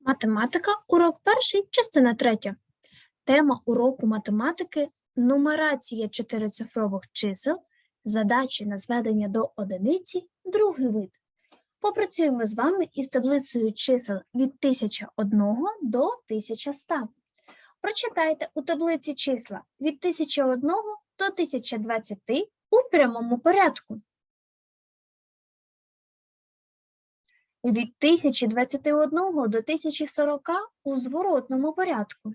Математика, урок перший, частина третя. Тема уроку математики нумерація чотирицифрових чисел, задачі на зведення до одиниці, другий вид. Попрацюємо з вами із таблицею чисел від 1001 до 1100. Прочитайте у таблиці числа від 1001 до 1020 у прямому порядку. Від 1021 до 1040 у зворотному порядку.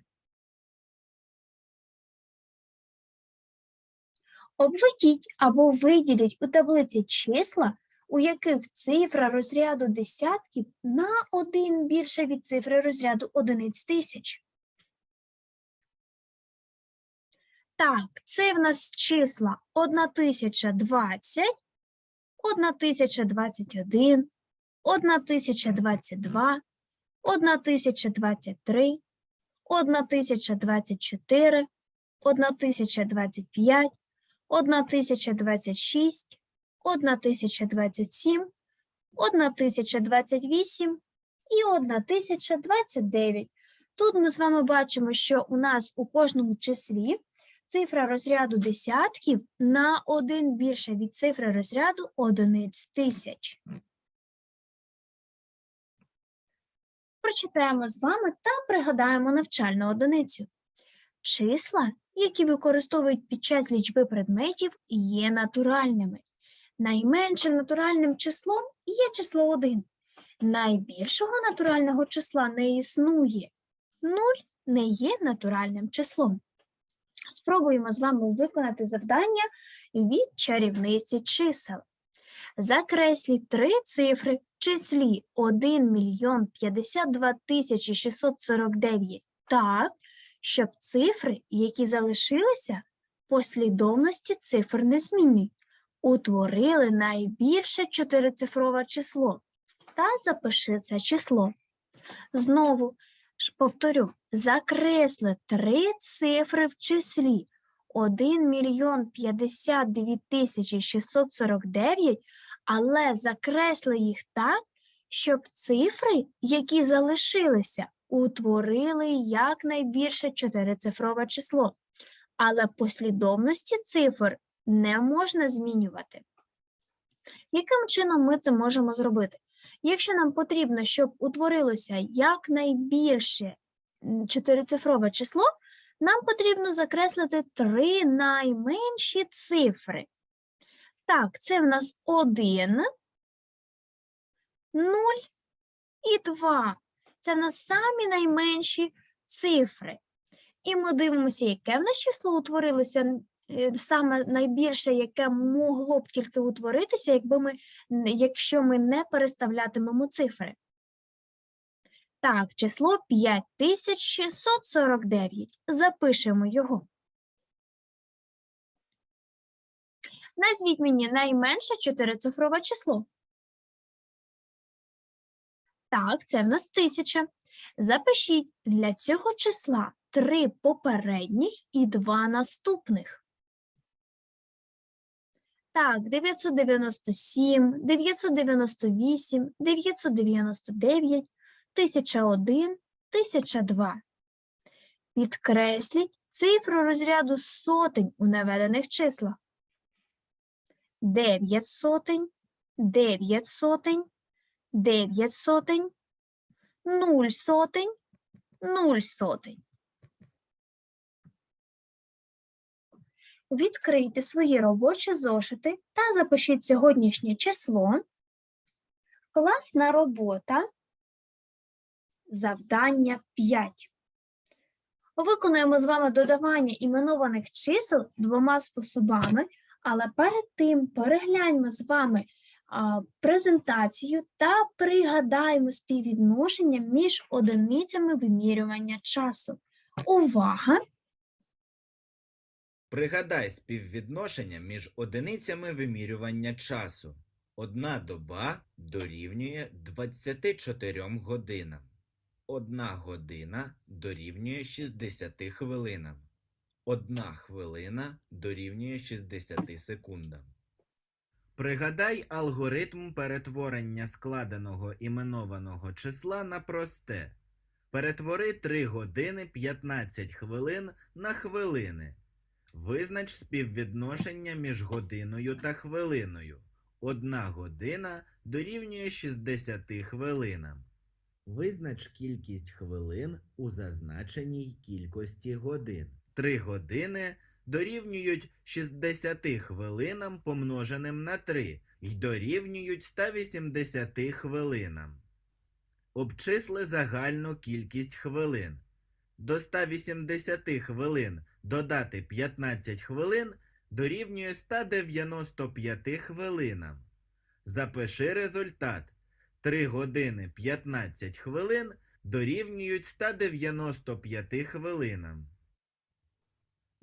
Обведіть або виділіть у таблиці числа, у яких цифра розряду десятків на один більше від цифри розряду одиниць тисяч. Так, це в нас числа 1020, 1021, 1022, 1023, 1024, 1025, 1026, 1027, 1028 і 1029. Тут ми з вами бачимо, що у нас у кожному числі цифра розряду десятків на один більше від цифри розряду одиниць тисяч. Прочитаємо з вами та пригадаємо навчальну одиницю. Числа, які використовують під час лічби предметів, є натуральними. Найменшим натуральним числом є число 1. Найбільшого натурального числа не існує. 0 не є натуральним числом. Спробуємо з вами виконати завдання від чарівниці чисел. Закресліть три цифри числі 1 мільйон 52 тисячі 649 так, щоб цифри, які залишилися, послідовності цифр не змінюють, утворили найбільше чотирицифрове число та запиши це число. Знову ж повторю, закресли три цифри в числі. 1 мільйон 52 тисячі 649, але закресли їх так, щоб цифри, які залишилися, утворили якнайбільше чотирицифрове число, але послідовності цифр не можна змінювати. Яким чином ми це можемо зробити? Якщо нам потрібно, щоб утворилося якнайбільше чотирицифрове число, нам потрібно закреслити три найменші цифри. Так, це в нас 1, 0 і 2. Це в нас самі найменші цифри. І ми дивимося, яке в нас число утворилося, е, саме найбільше, яке могло б тільки утворитися, якби ми, якщо ми не переставлятимемо цифри. Так, число 5649. Запишемо його. Назвіть мені найменше чотирицифрове число. Так, це в нас тисяча. Запишіть для цього числа три попередніх і два наступних. Так, 997, 998, 999, 1001, 1002. Підкресліть цифру розряду сотень у наведених числах. 9 сотень, 9 сотень, 9 сотень, 0 сотень, 0 сотень. Відкрийте свої робочі зошити та запишіть сьогоднішнє число. Класна робота. Завдання 5. Виконуємо з вами додавання іменованих чисел двома способами, але перед тим перегляньмо з вами презентацію та пригадаємо співвідношення між одиницями вимірювання часу. Увага! Пригадай співвідношення між одиницями вимірювання часу. Одна доба дорівнює 24 годинам. Одна година дорівнює 60 хвилинам. Одна хвилина дорівнює 60 секундам. Пригадай алгоритм перетворення складеного іменованого числа на просте. Перетвори 3 години 15 хвилин на хвилини. Визнач співвідношення між годиною та хвилиною. Одна година дорівнює 60 хвилинам. Визнач кількість хвилин у зазначеній кількості годин. 3 години дорівнюють 60 хвилинам помноженим на 3 й дорівнюють 180 хвилинам. Обчисли загальну кількість хвилин. До 180 хвилин додати 15 хвилин дорівнює 195 хвилинам. Запиши результат. 3 години 15 хвилин дорівнюють 195 хвилинам.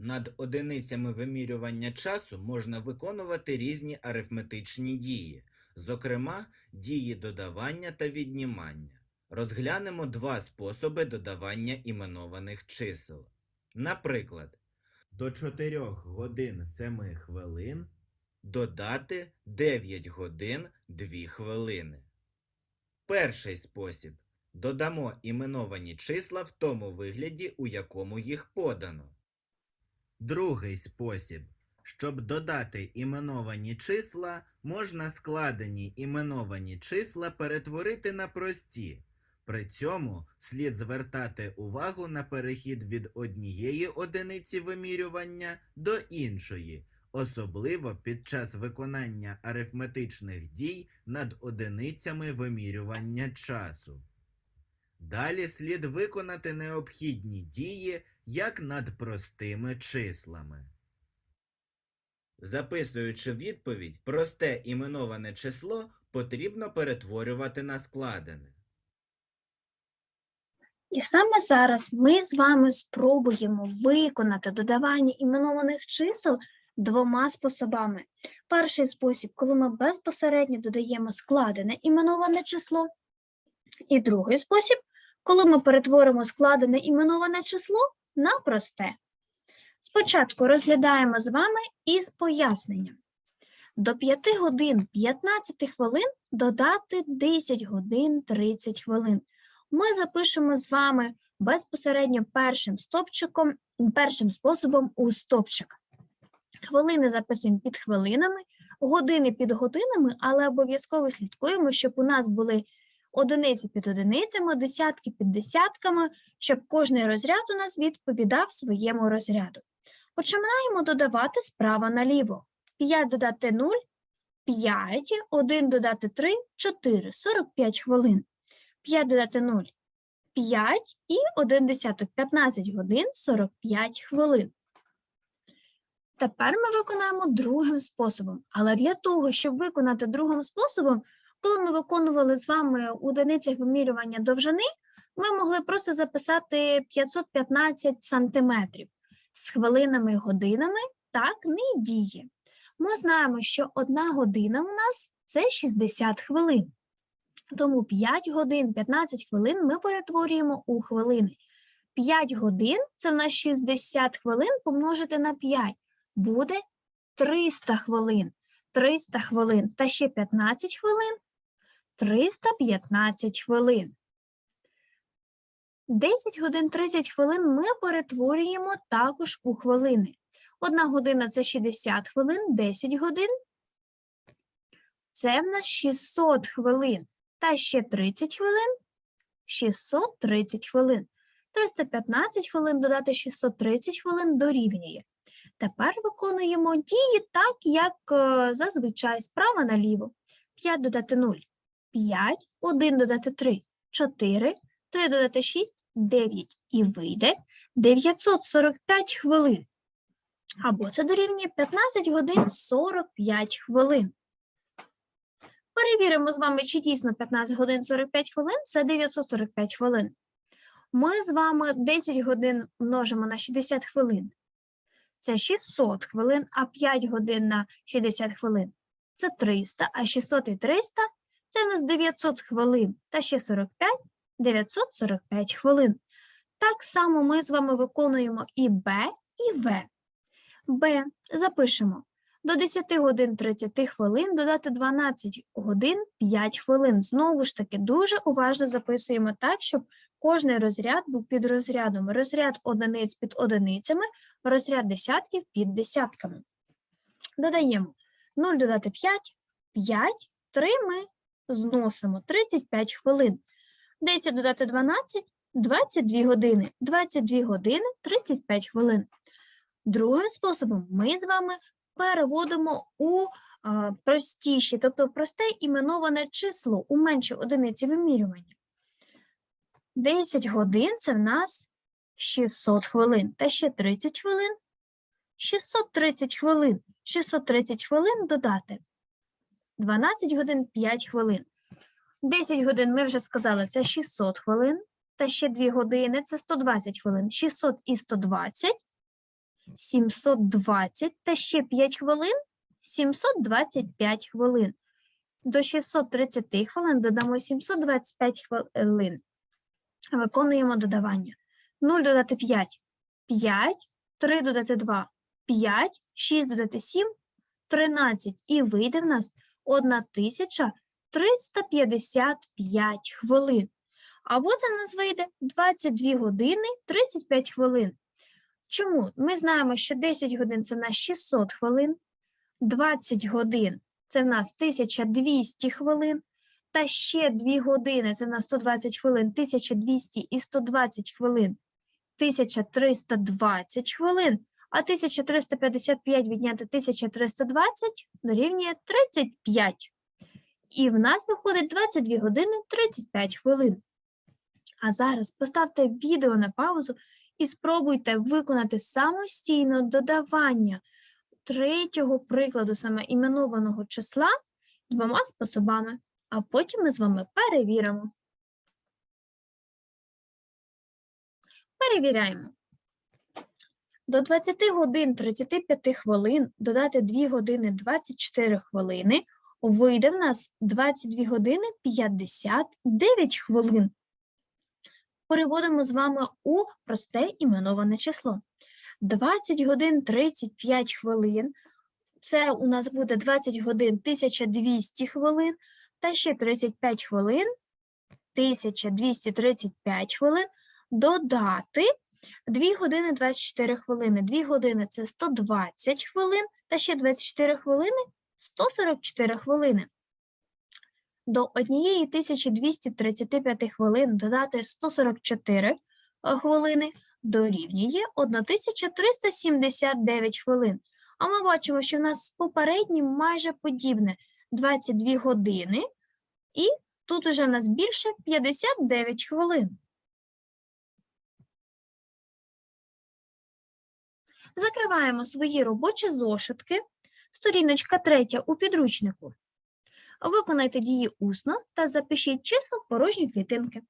Над одиницями вимірювання часу можна виконувати різні арифметичні дії, зокрема, дії додавання та віднімання. Розглянемо два способи додавання іменованих чисел. Наприклад, до 4 годин 7 хвилин додати 9 годин 2 хвилини. Перший спосіб. Додамо іменовані числа в тому вигляді, у якому їх подано. Другий спосіб. Щоб додати іменовані числа, можна складені іменовані числа перетворити на прості. При цьому слід звертати увагу на перехід від однієї одиниці вимірювання до іншої, особливо під час виконання арифметичних дій над одиницями вимірювання часу. Далі слід виконати необхідні дії як над простими числами. Записуючи відповідь, просте іменоване число потрібно перетворювати на складене. І саме зараз ми з вами спробуємо виконати додавання іменованих чисел двома способами. Перший спосіб, коли ми безпосередньо додаємо складене іменоване число. І другий спосіб, коли ми перетворимо складене іменоване число на просте. Спочатку розглядаємо з вами із поясненням. До 5 годин 15 хвилин додати 10 годин 30 хвилин ми запишемо з вами безпосередньо першим стопчиком, першим способом у стопчик. Хвилини записуємо під хвилинами, години під годинами, але обов'язково слідкуємо, щоб у нас були одиниці під одиницями, десятки під десятками, щоб кожний розряд у нас відповідав своєму розряду. Починаємо додавати справа наліво. 5 додати 0 – 5, 1 додати 3 – 4, 45 хвилин. 5 додати 0 – 5 і 1 десяток – 15 годин 45 хвилин. Тепер ми виконаємо другим способом. Але для того, щоб виконати другим способом, коли ми виконували з вами у одиницях вимірювання довжини, ми могли просто записати 515 сантиметрів. З хвилинами і годинами так не діє. Ми знаємо, що одна година у нас – це 60 хвилин. Тому 5 годин 15 хвилин ми перетворюємо у хвилини. 5 годин це в нас 60 хвилин помножити на 5. Буде 300 хвилин. 300 хвилин та ще 15 хвилин. 315 хвилин. 10 годин 30 хвилин ми перетворюємо також у хвилини. Одна година це 60 хвилин, 10 годин. Це в нас 600 хвилин та ще 30 хвилин 630 хвилин. 315 хвилин додати 630 хвилин дорівнює. Тепер виконуємо дії так, як е, зазвичай справа наліво. 5 додати 0 – 5, 1 додати 3 – 4, 3 додати 6 – 9. І вийде 945 хвилин. Або це дорівнює 15 годин 45 хвилин. Перевіримо з вами, чи дійсно 15 годин 45 хвилин – це 945 хвилин. Ми з вами 10 годин множимо на 60 хвилин. Це 600 хвилин, а 5 годин на 60 хвилин – це 300, а 600 і 300 – це у нас 900 хвилин, та ще 45 – 945 хвилин. Так само ми з вами виконуємо і Б, і В. Б запишемо. До 10 годин 30 хвилин додати 12 годин 5 хвилин. Знову ж таки, дуже уважно записуємо так, щоб кожний розряд був під розрядом. Розряд одиниць під одиницями, розряд десятків під десятками. Додаємо 0 додати 5, 5, 3 ми зносимо 35 хвилин. 10 додати 12, 22 години. 22 години 35 хвилин. Другим способом ми з вами переводимо у простіші, тобто просте іменоване число у менші одиниці вимірювання. 10 годин це в нас 600 хвилин. Та ще 30 хвилин. 630 хвилин. 630 хвилин додати. 12 годин 5 хвилин. 10 годин ми вже сказали, це 600 хвилин. Та ще 2 години це 120 хвилин. 600 і 120 720 та ще 5 хвилин 725 хвилин. До 630 хвилин додамо 725 хвилин. Виконуємо додавання. 0 додати 5 5, 3 додати 2 5, 6 додати 7 13. І вийде в нас 1355 хвилин. Або це в нас вийде 22 години 35 хвилин. Чому? Ми знаємо, що 10 годин це в нас 600 хвилин, 20 годин це в нас 1200 хвилин, та ще 2 години це в нас 120 хвилин, 1200 і 120 хвилин, 1320 хвилин, а 1355 відняти 1320 дорівнює 35. І в нас виходить 22 години 35 хвилин. А зараз поставте відео на паузу і спробуйте виконати самостійно додавання третього прикладу саме іменованого числа двома способами, а потім ми з вами перевіримо. Перевіряємо. До 20 годин 35 хвилин додати 2 години 24 хвилини вийде в нас 22 години 59 хвилин переводимо з вами у просте іменоване число. 20 годин 35 хвилин. Це у нас буде 20 годин 1200 хвилин, та ще 35 хвилин, 1235 хвилин, додати 2 години 24 хвилини. 2 години це 120 хвилин, та ще 24 хвилини 144 хвилини. До 1235 хвилин додати 144 хвилини дорівнює 1379 хвилин. А ми бачимо, що в нас з попереднім майже подібне 22 години, і тут уже в нас більше 59 хвилин. Закриваємо свої робочі зошитки. Сторіночка третя у підручнику. Виконайте дії усно та запишіть числа в клітинки.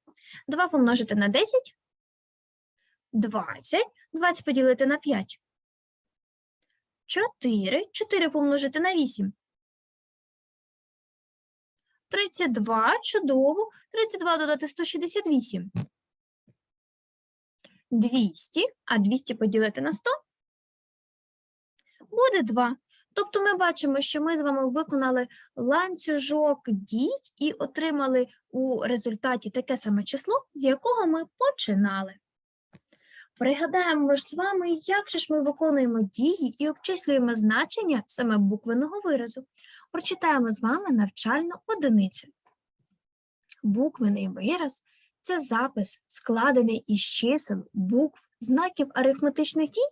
2 помножити на 10 – 20. 20 поділити на 5 – 4. 4 помножити на 8 – 32. Чудово. 32 додати 168 – 200. А 200 поділити на 100 – буде 2. Тобто ми бачимо, що ми з вами виконали ланцюжок дій і отримали у результаті таке саме число, з якого ми починали. Пригадаємо ж з вами, як же ж ми виконуємо дії і обчислюємо значення саме буквеного виразу. Прочитаємо з вами навчальну одиницю. Буквений вираз це запис, складений із чисел, букв, знаків арифметичних дій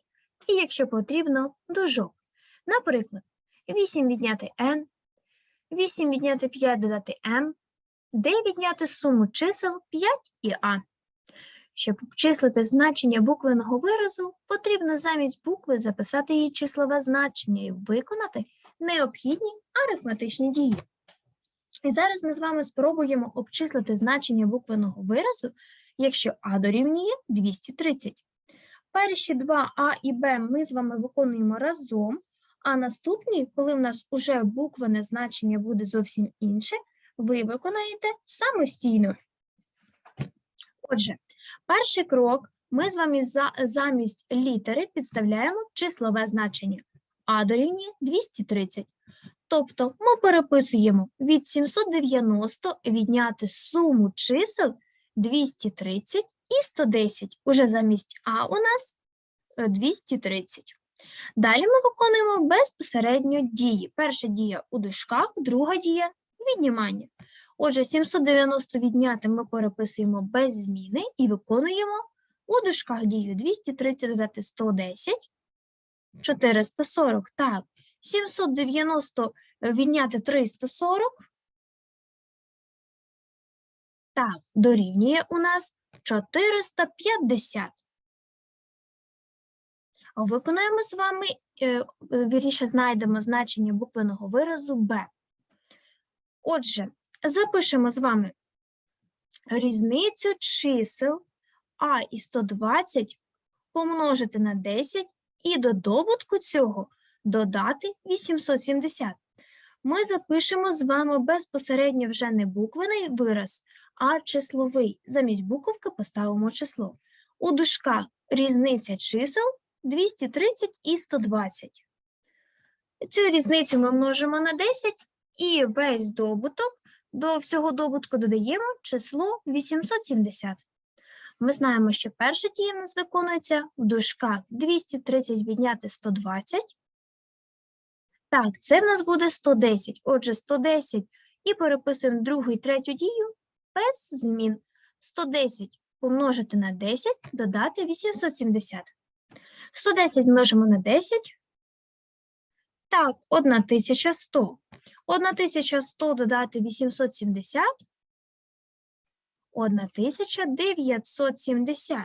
і, якщо потрібно, дужок. Наприклад, 8 відняти n, 8 відняти 5 додати m, де відняти суму чисел 5 і а. Щоб обчислити значення буквеного виразу, потрібно замість букви записати її числове значення і виконати необхідні арифметичні дії. І зараз ми з вами спробуємо обчислити значення буквеного виразу, якщо а дорівнює 230. Перші два А і Б ми з вами виконуємо разом, а наступні, коли в нас уже буквене значення буде зовсім інше, ви виконаєте самостійно. Отже, перший крок ми з вами за, замість літери підставляємо числове значення. а дорівнює 230. Тобто ми переписуємо від 790 відняти суму чисел 230 і 110. Уже замість А у нас е, 230. Далі ми виконуємо безпосередньо дії. Перша дія у дужках, друга дія віднімання. Отже, 790 відняти ми переписуємо без зміни і виконуємо у дужках дію 230 додати 110, 440. Так, 790 відняти 340. Так, дорівнює у нас 450. Виконаємо з вами, е, вірніше знайдемо значення буквеного виразу Б. Отже, запишемо з вами різницю чисел А і 120 помножити на 10 і до добутку цього додати 870. Ми запишемо з вами безпосередньо вже не буквений вираз, а числовий. Замість буковки поставимо число. У дужках різниця чисел 230 і 120. Цю різницю ми множимо на 10 і весь добуток до всього добутку додаємо число 870. Ми знаємо, що перша нас виконується в дужках 230 відняти 120. Так, це в нас буде 110. Отже, 110 і переписуємо другу і третю дію без змін. 110 помножити на 10, додати 870. 110 множимо на 10. Так, 1100. 1100 додати 870. 1970.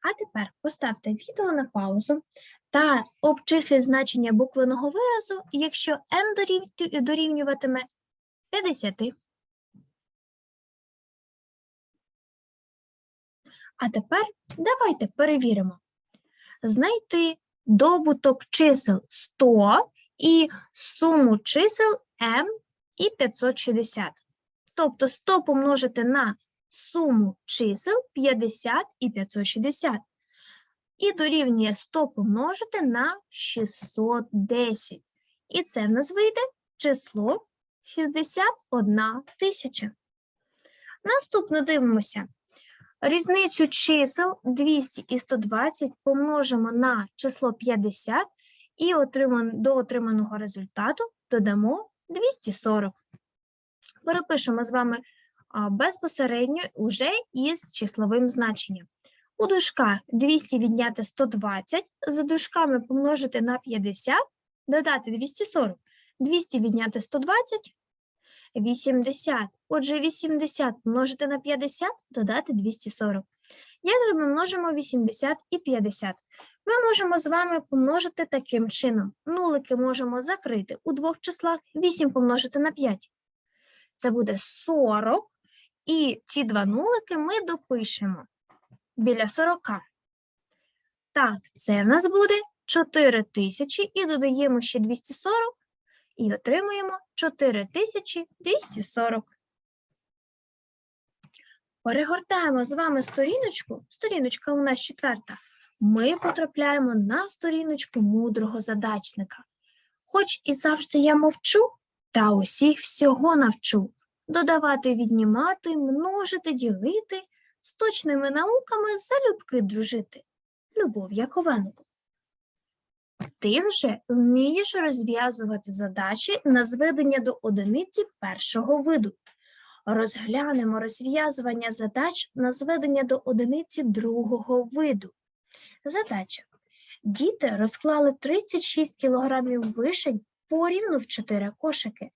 А тепер поставте відео на паузу та обчисліть значення буквеного виразу, якщо дорів- дорівнюватиме 50. А тепер давайте перевіримо. Знайти добуток чисел 100 і суму чисел m і 560. Тобто 100 помножити на суму чисел 50 і 560. І дорівнює 100 помножити на 610. І це в нас вийде число 61 тисяча. Наступно дивимося. Різницю чисел 200 і 120 помножимо на число 50 і до отриманого результату додамо 240. Перепишемо з вами безпосередньо уже із числовим значенням. У дужках 200 відняти 120, за дужками помножити на 50, додати 240. 200 відняти 120 – 80. Отже, 80 помножити на 50, додати 240. Як же ми множимо 80 і 50? Ми можемо з вами помножити таким чином. Нулики можемо закрити у двох числах 8 помножити на 5. Це буде 40. І ці два нулики ми допишемо біля 40. Так, це в нас буде 4 тисячі і додаємо ще 240 і отримуємо 4240. Перегортаємо з вами сторіночку. Сторіночка у нас четверта. Ми потрапляємо на сторіночку мудрого задачника. Хоч і завжди я мовчу, та усіх всього навчу. Додавати, віднімати, множити, ділити, з точними науками залюбки дружити. Любов Яковенко. Ти вже вмієш розв'язувати задачі на зведення до одиниці першого виду. Розглянемо розв'язування задач на зведення до одиниці другого виду. Задача. Діти розклали 36 кг вишень порівну в 4 кошики.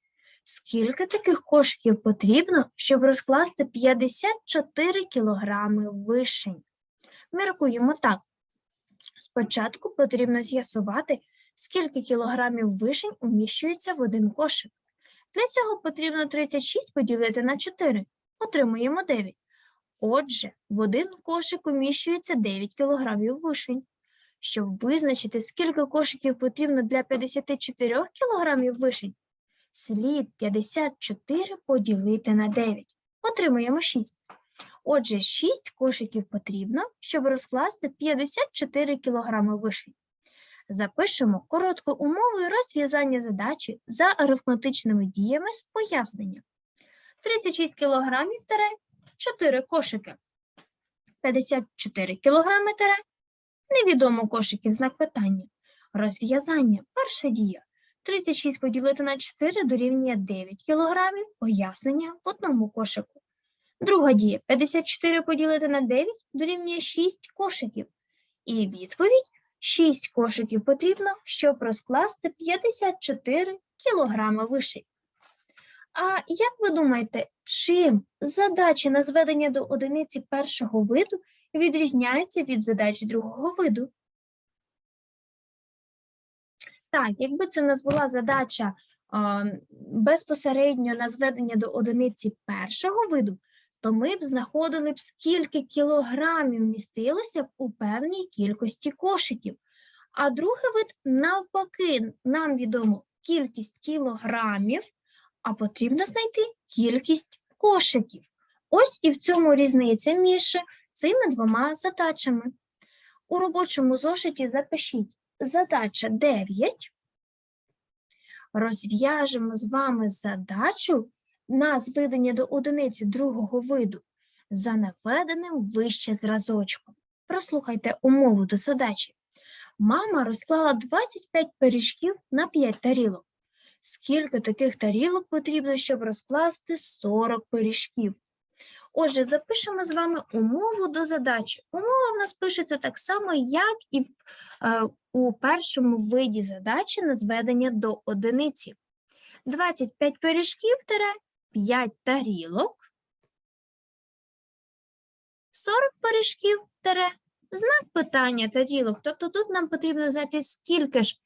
Скільки таких кошиків потрібно, щоб розкласти 54 кг вишень? Міркуємо так. Спочатку потрібно з'ясувати, скільки кілограмів вишень уміщується в один кошик. Для цього потрібно 36 поділити на 4. Отримуємо 9. Отже, в один кошик уміщується 9 кілограмів вишень. Щоб визначити, скільки кошиків потрібно для 54 кілограмів вишень, слід 54 поділити на 9. Отримуємо 6. Отже, 6 кошиків потрібно, щоб розкласти 54 кг вишень. Запишемо коротку умову розв'язання задачі за арифметичними діями з поясненням. 36 кг тере 4 кошики. 54 кг тере невідомо кошиків знак питання. Розв'язання. Перша дія. 36 поділити на 4 дорівнює 9 кг. Пояснення в одному кошику. Друга дія. 54 поділити на 9 дорівнює 6 кошиків. І відповідь 6 кошиків потрібно, щоб розкласти 54 кілограми вишень. А як ви думаєте, чим задачі на зведення до одиниці першого виду відрізняються від задач другого виду? Так, якби це в нас була задача а, безпосередньо на зведення до одиниці першого виду, то ми б знаходили б, скільки кілограмів містилося б у певній кількості кошиків. А другий вид, навпаки, нам відомо кількість кілограмів, а потрібно знайти кількість кошиків. Ось і в цьому різниця між цими двома задачами. У робочому зошиті запишіть задача 9. Розв'яжемо з вами задачу на зведення до одиниці другого виду за наведеним вище зразочком. Прослухайте умову до задачі. Мама розклала 25 пиріжків на 5 тарілок. Скільки таких тарілок потрібно, щоб розкласти 40 пиріжків? Отже, запишемо з вами умову до задачі. Умова в нас пишеться так само, як і в, е, у першому виді задачі на зведення до одиниці. 25 пиріжків тире 5 тарілок. 40 пиріжків тире знак питання тарілок. Тобто тут нам потрібно знати, скільки ж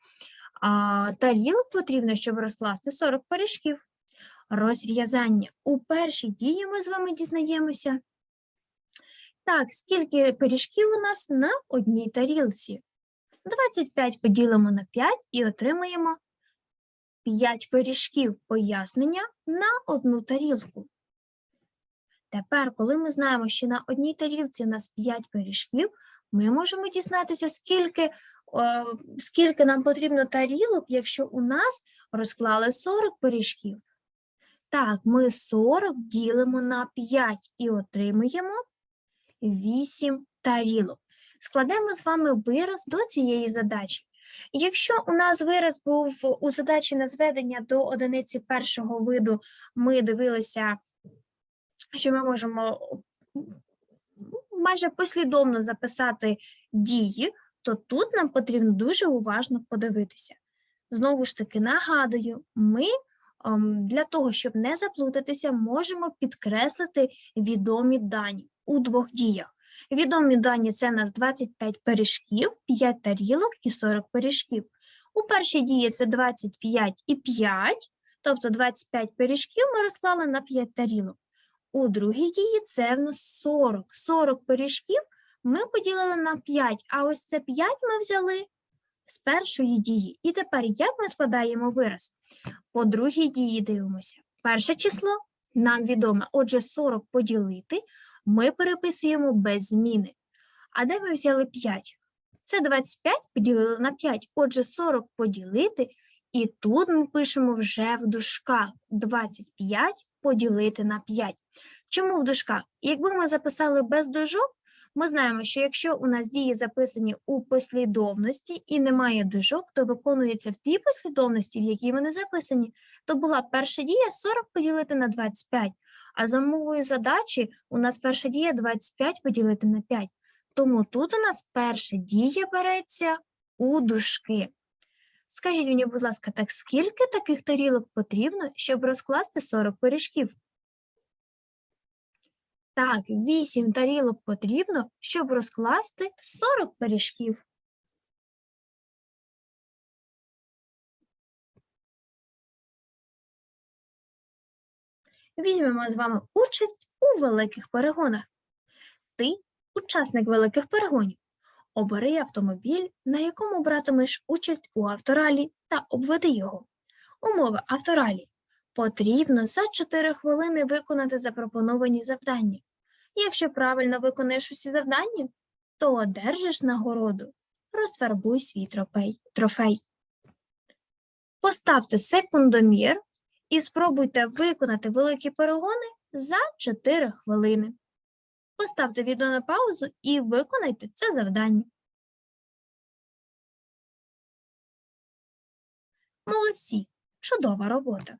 а, тарілок потрібно, щоб розкласти 40 пиріжків. Розв'язання. У першій дії ми з вами дізнаємося. Так, скільки пиріжків у нас на одній тарілці? 25 поділимо на 5 і отримаємо 5 пиріжків пояснення на одну тарілку. Тепер, коли ми знаємо, що на одній тарілці у нас 5 пиріжків, ми можемо дізнатися, скільки, е, скільки нам потрібно тарілок, якщо у нас розклали 40 пиріжків. Так, ми 40 ділимо на 5 і отримуємо 8 тарілок. Складемо з вами вираз до цієї задачі. Якщо у нас вираз був у задачі на зведення до одиниці першого виду, ми дивилися, що ми можемо майже послідовно записати дії, то тут нам потрібно дуже уважно подивитися. Знову ж таки, нагадую, ми ем, для того, щоб не заплутатися, можемо підкреслити відомі дані у двох діях. Відомі дані це нас 25 пиріжків, 5 тарілок і 40 пиріжків. У першій дії це 25 і 5, тобто 25 пиріжків ми розклали на 5 тарілок. У другій дії це в нас 40. 40 пиріжків ми поділили на 5, а ось це 5 ми взяли з першої дії. І тепер як ми складаємо вираз? По другій дії дивимося. Перше число нам відоме, отже, 40 поділити ми переписуємо без зміни. А де ми взяли 5? Це 25 поділили на 5, отже, 40 поділити, і тут ми пишемо вже в дужках 25 поділити на 5. Чому в дужках? Якби ми записали без дужок, ми знаємо, що якщо у нас дії записані у послідовності і немає дужок, то виконується в тій послідовності, в якій вони записані, то була перша дія 40 поділити на 25, а за мовою задачі у нас перша дія 25 поділити на 5. Тому тут у нас перша дія береться у дужки. Скажіть мені, будь ласка, так скільки таких тарілок потрібно, щоб розкласти 40 пиріжків? Так, 8 тарілок потрібно, щоб розкласти 40 пиріжків. Візьмемо з вами участь у великих перегонах. Ти учасник великих перегонів. Обери автомобіль, на якому братимеш участь у авторалі та обведи його. Умови авторалі. Потрібно за 4 хвилини виконати запропоновані завдання. Якщо правильно виконаєш усі завдання, то одержиш нагороду. Розфарбуй свій трофей. Поставте секундомір і спробуйте виконати великі перегони за 4 хвилини. Поставте відео на паузу і виконайте це завдання. Молодці! Чудова робота!